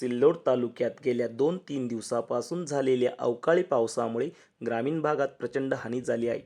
सिल्लोड तालुक्यात गेल्या दोन तीन दिवसापासून झालेल्या अवकाळी पावसामुळे ग्रामीण भागात प्रचंड हानी झाली आहे.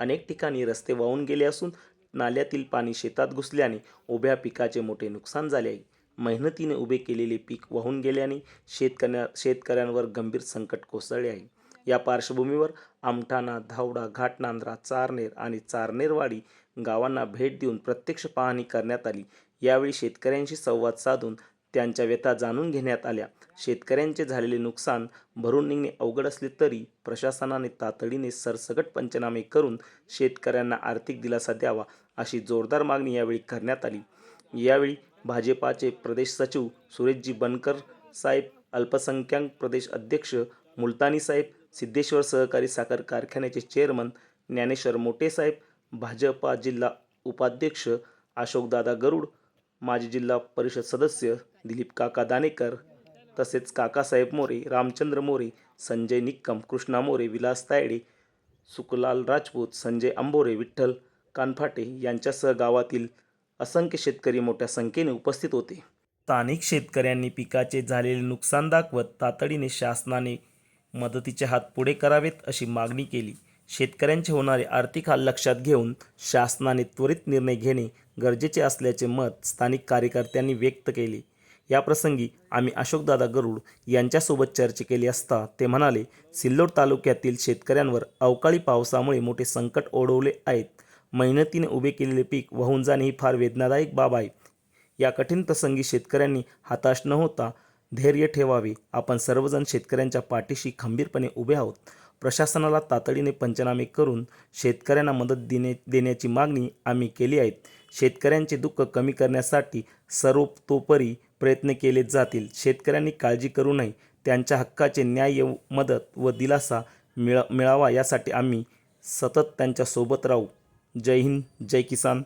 अनेक ठिकाणी रस्ते वाहून गेले असून नाल्यातील पाणी शेतात घुसल्याने उभ्या पिकाचे मोठे नुकसान झाले आहे. मेहनतीने उभे केलेले पीक वाहून गेल्याने शेतकऱ्या शेतकऱ्यांवर गंभीर संकट कोसळले आहे. या पार्श्वभूमीवर आमठाणा धावडा घाटनांद्रा चारनेर आणि चारनेरवाडी गावांना भेट देऊन प्रत्यक्ष पाहणी करण्यात आली. यावेळी शेतकऱ्यांशी संवाद साधून त्यांच्या व्यथा जाणून घेण्यात आल्या. शेतकऱ्यांचे झालेले नुकसान भरून निघणे अवघड असले तरी प्रशासनाने तातडीने सरसकट पंचनामे करून शेतकऱ्यांना आर्थिक दिलासा द्यावा अशी जोरदार मागणी यावेळी करण्यात आली. यावेळी भाजपाचे प्रदेश सचिव सुरेशजी बनकर साहेब अल्पसंख्याक प्रदेश अध्यक्ष मुलतानी साहेब सिद्धेश्वर सहकारी साखर कारखान्याचे चेअरमन ज्ञानेश्वर मोटे साहेब भाजपा जिल्हा उपाध्यक्ष अशोकदादा गरुड माजी जिल्हा परिषद सदस्य दिलीप काका दानेकर तसेच काकासाहेब मोरे रामचंद्र मोरे संजय निक्कम कृष्णा मोरे विलास तायडे सुखलाल राजपूत संजय अंबोरे विठ्ठल कानफाटे यांच्यासह गावातील असंख्य शेतकरी मोठ्या संख्येने उपस्थित होते. स्थानिक शेतकऱ्यांनी पिकाचे झालेले नुकसान दाखवत तातडीने शासनाने मदतीचे हात पुढे करावेत अशी मागणी केली. शेतकऱ्यांचे होणारे आर्थिक हाल लक्षात घेऊन शासनाने त्वरित निर्णय घेणे गरजेचे असल्याचे मत स्थानिक कार्यकर्त्यांनी व्यक्त केले. याप्रसंगी आम्ही अशोकदादा गरुड यांच्यासोबत चर्चा केली असता ते म्हणाले सिल्लोड तालुक्यातील शेतकऱ्यांवर अवकाळी पावसामुळे मोठे संकट ओढवले आहेत. मेहनतीने उभे केलेले पीक वाहून जाणे ही फार वेदनादायक बाब आहे. या कठीण प्रसंगी शेतकऱ्यांनी हताश न होता धैर्य ठेवावे. आपण सर्वजण शेतकऱ्यांच्या पाठीशी खंबीरपणे उभे आहोत. प्रशासनाला तातडीने पंचनामे करून शेतकऱ्यांना मदत देणे देण्याची मागणी आम्ही केली आहे. शेतकऱ्यांचे दुःख कमी करण्यासाठी सर्वतोपरी प्रयत्न केले जातील. शेतकऱ्यांनी काळजी करू नये. त्यांच्या हक्काचे न्याय मदत व दिलासा मिळा मिळावा यासाठी आम्ही सतत त्यांच्यासोबत राहू. जय हिंद जय किसान.